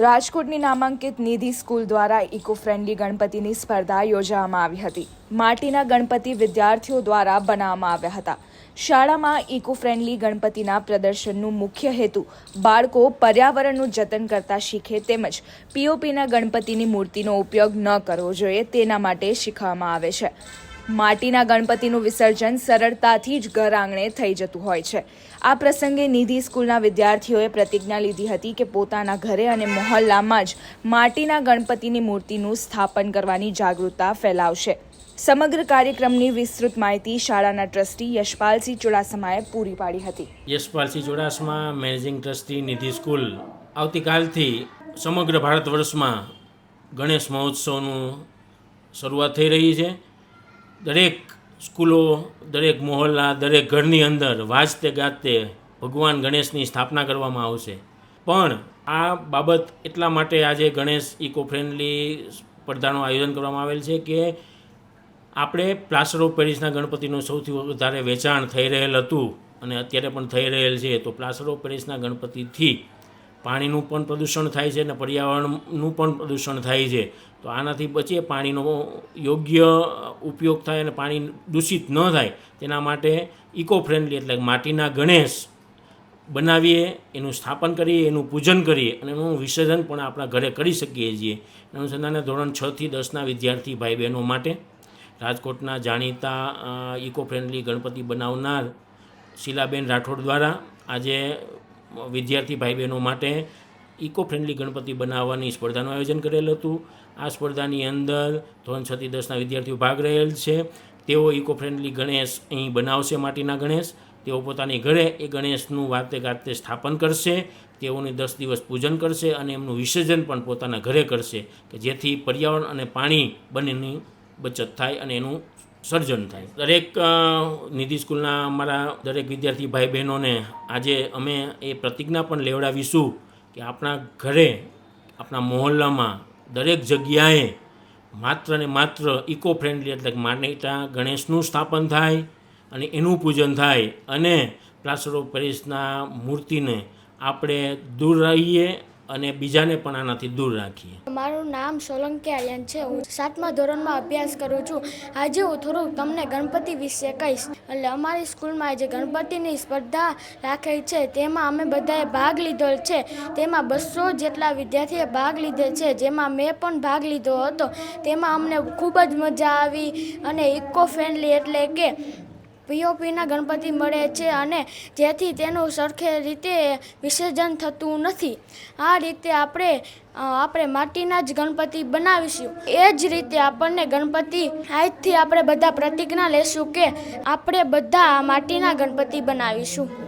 રાજકોટની નામાંકિત નિધિ સ્કૂલ દ્વારા ઇકો ફ્રેન્ડલી ગણપતિની સ્પર્ધા યોજવામાં આવી હતી. માટીના ગણપતિ વિદ્યાર્થીઓ દ્વારા બનાવવામાં આવ્યા હતા. શાળામાં ઇકો ફ્રેન્ડલી ગણપતિના પ્રદર્શનનું મુખ્ય હેતુ બાળકો પર્યાવરણનું જતન કરતા શીખે તેમજ પીઓપીના ગણપતિની મૂર્તિનો ઉપયોગ ન કરવો જોઈએ તેના માટે શીખવવામાં આવે છે. માટીના ગણપતિનું વિસર્જન સરળતાથી જ ઘર આંગણે થઈ જતું હોય છે. આ પ્રસંગે નિધિ સ્કૂલના વિદ્યાર્થીઓએ પ્રતિજ્ઞા લીધી હતી કે પોતાના ઘરે અને મહોલ્લામાં જ માટીના ગણપતિની મૂર્તિનું સ્થાપન કરવાની જાગૃતતા ફેલાવશે. સમગ્ર કાર્યક્રમની વિસ્તૃત માહિતી શાળાના ટ્રસ્ટી યશપાલસિંહ ચુડાસમાએ પૂરી પાડી હતી. Yashpalsinh Chudasama, managing trustee, Nidhi school. આવતીકાલથી સમગ્ર ભારત વર્ષમાં ગણેશ મહોત્સવનું શરૂઆત થઈ રહી છે. દરેક સ્કૂલો, દરેક મહોલ્લા, દરેક ઘરની અંદર વાજતે ગાજતે ભગવાન ગણેશની સ્થાપના કરવામાં આવશે. પણ આ બાબત એટલા માટે આજે ગણેશ ઇકો ફ્રેન્ડલી સ્પર્ધાનું આયોજન કરવામાં આવેલ છે કે આપણે પ્લાસ્ટર ઓફ પેરિસના ગણપતિનું સૌથી વધારે વેચાણ થઈ રહેલ હતું અને અત્યારે પણ થઈ રહેલ છે, તો પ્લાસ્ટર ઓફ પેરિસના ગણપતિથી પાણીનું પણ પ્રદૂષણ થાય છે અને પર્યાવરણનું પણ પ્રદૂષણ થાય છે. તો આનાથી બચીએ પાણીનો યોગ્ય ઉપયોગ થાય અને પાણી દૂષિત ન થાય, તેના માટે ઇકો ફ્રેન્ડલી એટલે માટીના ગણેશ બનાવીએ, એનું સ્થાપન કરીએ, એનું પૂજન કરીએ અને એનું વિસર્જન પણ આપણા ઘરે કરી શકીએ છીએ. અનુસંધાને ધોરણ છથી દસના વિદ્યાર્થી ભાઈ બહેનો માટે રાજકોટના જાણીતા ઇકો ફ્રેન્ડલી ગણપતિ બનાવનાર શીલાબેન રાઠોડ દ્વારા આજે વિદ્યાર્થી ભાઈ બહેનો માટે ઇકો ફ્રેન્ડલી ગણપતિ બનાવવાની સ્પર્ધાનું આયોજન કરેલ હતું. આ સ્પર્ધાની અંદર ધોરણ છથી દસના વિદ્યાર્થીઓ ભાગ રહેલ છે. તેઓ ઇકો ફ્રેન્ડલી ગણેશ અહીં બનાવશે માટીના ગણેશ. તેઓ પોતાની ઘરે એ ગણેશનું વાતે ગાતે સ્થાપન કરશે. તેઓની દસ દિવસ પૂજન કરશે અને એમનું વિસર્જન પણ પોતાના ઘરે કરશે કે જેથી પર્યાવરણ અને પાણી બંનેની બચત થાય અને એનું સર્જન થાય. દરેક નિધિ સ્કૂલના અમારા દરેક વિદ્યાર્થી ભાઈ બહેનોને આજે અમે એ પ્રતિજ્ઞા પણ લેવડાવીશું કે આપણા ઘરે, આપણા મહોલ્લામાં દરેક જગ્યાએ માત્ર ને માત્ર ઇકો ફ્રેન્ડલી એટલે માનીતા ગણેશનું સ્થાપન થાય અને એનું પૂજન થાય અને પ્લાસ્ટર ઓફ પેરિસના મૂર્તિને આપણે દૂર રહીએ અને બીજાને પણ આનાથી દૂર રાખીએ. મારું નામ સોલંકી આર્યન છે. હું સાતમા ધોરણમાં અભ્યાસ કરું છું. આજે હું થોડુંક તમને ગણપતિ વિશે કહીશ. એટલે અમારી સ્કૂલમાં જે ગણપતિની સ્પર્ધા રાખેલ છે. તેમાં અમે બધાએ ભાગ લીધો છે. તેમાં બસો જેટલા વિદ્યાર્થીએ ભાગ લીધે છે. જેમાં મેં પણ ભાગ લીધો હતો. તેમાં અમને ખૂબ જ મજા આવી અને ઇકો ફ્રેન્ડલી એટલે કે પીઓપીના ગણપતિ મળે છે અને જેથી તેનું સરખે રીતે વિસર્જન થતું નથી. આ રીતે આપણે આપણે માટીના જ ગણપતિ બનાવીશું. એ જ રીતે આપણને ગણપતિ, આજથી આપણે બધા પ્રતિજ્ઞા લેશું કે આપણે બધા માટીના ગણપતિ બનાવીશું.